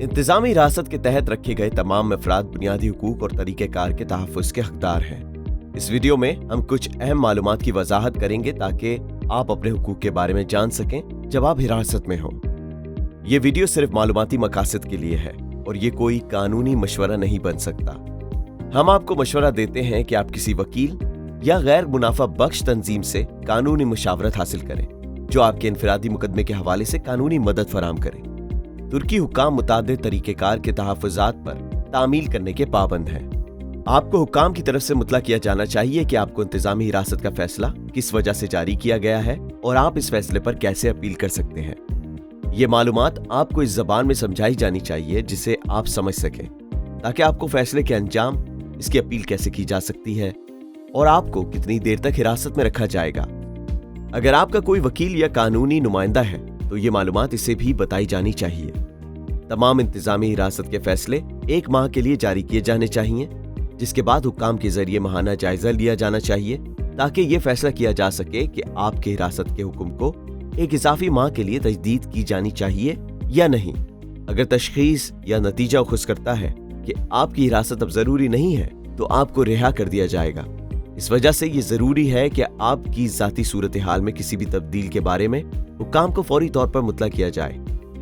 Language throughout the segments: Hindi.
इंतजामी हिरासत के तहत रखे गए तमाम अफराद बुनियादी हकूक और तरीक़ेकार के तहफ़ के हकदार हैं। इस वीडियो में हम कुछ अहम मालूम की वजाहत करेंगे ताकि आप अपने हकूक के बारे में जान सकें, जब आप हिरासत में हो। ये वीडियो सिर्फ़ मालूमती मकासद के लिए है और ये कोई कानूनी मशवरा नहीं बन सकता। हम आपको मशवरा देते हैं कि आप किसी वकील या गैर मुनाफा बख्श तंजीम से कानूनी मुशावरत हासिल करें, जो आपके इनफरादी मुकदमे के हवाले से कानूनी मदद फराम करें। तुर्की हुकाम मुताद तरीक़ेकार के तहफ़ात पर तामील करने के पाबंद हैं। आपको हुकाम की तरफ़ से मुतला किया जाना चाहिए कि आपको इंतजामी हिरासत का फैसला किस वजह से जारी किया गया है और आप इस फैसले पर कैसे अपील कर सकते हैं। ये मालूम आपको इस जबान में समझाई जानी चाहिए जिसे आप समझ सकें, ताकि आपको फैसले के अंजाम, इसकी अपील कैसे की जा सकती है और आपको कितनी देर तक हिरासत में रखा जाएगा। अगर आपका कोई वकील या कानूनी नुमाइंदा है तो ये मालूम इसे भी बताई जानी चाहिए। तमाम इंतजामी हिरासत के फैसले एक माह के लिए जारी किए जाने चाहिए, जिसके बाद हुकाम के ज़रिए महाना जायजा लिया जाना चाहिए, ताकि ये फैसला किया जा सके कि आपके हिरासत के हुक्म को एक इजाफी माह के लिए तजदीद की जानी चाहिए या नहीं। अगर तशखीस या नतीजा खुश करता है कि आपकी हिरासत अब ज़रूरी नहीं है तो आपको रिहा कर दिया जाएगा। इस वजह से ये ज़रूरी है कि आपकी जाती सूरत हाल में किसी भी तब्दील के बारे में हुकाम को फौरी तौर पर मुतला किया जाए।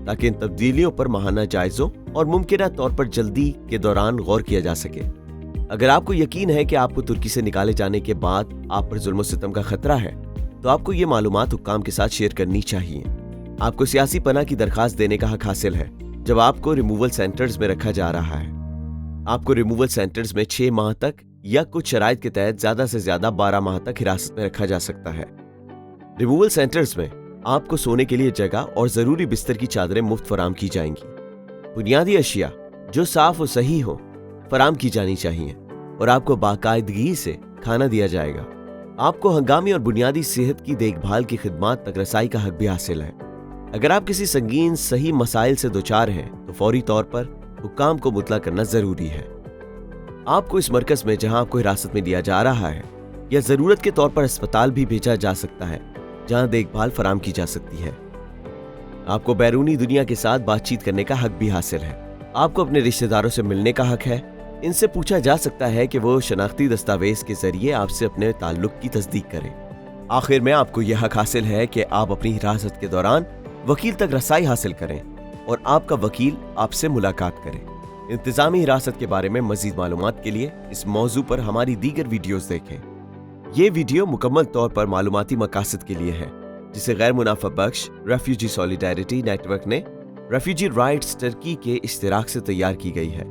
ताकि इन तब्दीलियों पर महाना जायजों और मुमकिन तौर पर जल्दी के दौरान गौर किया जा सके। अगर आपको यकीन है कि आपको तुर्की से निकाले जाने के बाद आप पर जुल्म सितम का खतरा है तो आपको ये मालूम हुकाम के साथ शेयर करनी चाहिए। आपको सियासी पना की दरखास्त देने का हक हासिल है, जब आपको रिमूवल सेंटर्स में रखा जा रहा है। आपको रिमूवल सेंटर्स में छह माह तक या कुछ शराइ के तहत ज़्यादा से ज़्यादा बारह माह तक हिरासत में रखा जा सकता है। रिमूवल सेंटर्स में आपको सोने के लिए जगह और ज़रूरी बिस्तर की चादरें मुफ़्त फराम की जाएँगी। बुनियादी अशिया, जो साफ़ और सही हो, फराम की जानी चाहिए और आपको बाकायदगी से खाना दिया जाएगा। आपको हंगामी और बुनियादी सेहत की देखभाल की खिदमत तक रसाई का हक भी हासिल है। अगर आप किसी संगीन, सही मसाइल से दोचार हैं तो फौरी तौर पर हुकाम को मुतला करना ज़रूरी है। आपको इस मरकज में जहाँ आपको हिरासत में लिया जा रहा है या ज़रूरत के तौर पर अस्पताल भी भेजा जा सकता है जहाँ देखभाल फराम की जा सकती है। आपको बैरूनी दुनिया के साथ बातचीत करने का हक भी हासिल है। आपको अपने रिश्तेदारों से मिलने का हक है। इनसे पूछा जा सकता है कि वो शनाख्ती दस्तावेज़ के ज़रिए आपसे अपने ताल्लुक की तस्दीक करें। आखिर में आपको यह हक हासिल है कि आप अपनी हिरासत के दौरान वकील तक रसाई हासिल करें और आपका वकील आपसे मुलाकात करे। इंतजामी हिरासत के बारे में मजीद मालूम के लिए इस मौजू पर हमारी दीगर वीडियोस देखें। ये वीडियो मुकम्मल तौर पर मालूमती मकासद के लिए है, जिसे गैर मुनाफा बख्श, रेफ्यूजी सॉलिडारिटी नेटवर्क ने, रेफ्यूजी राइट्स टर्की के इश्तराक से तैयार की गई है।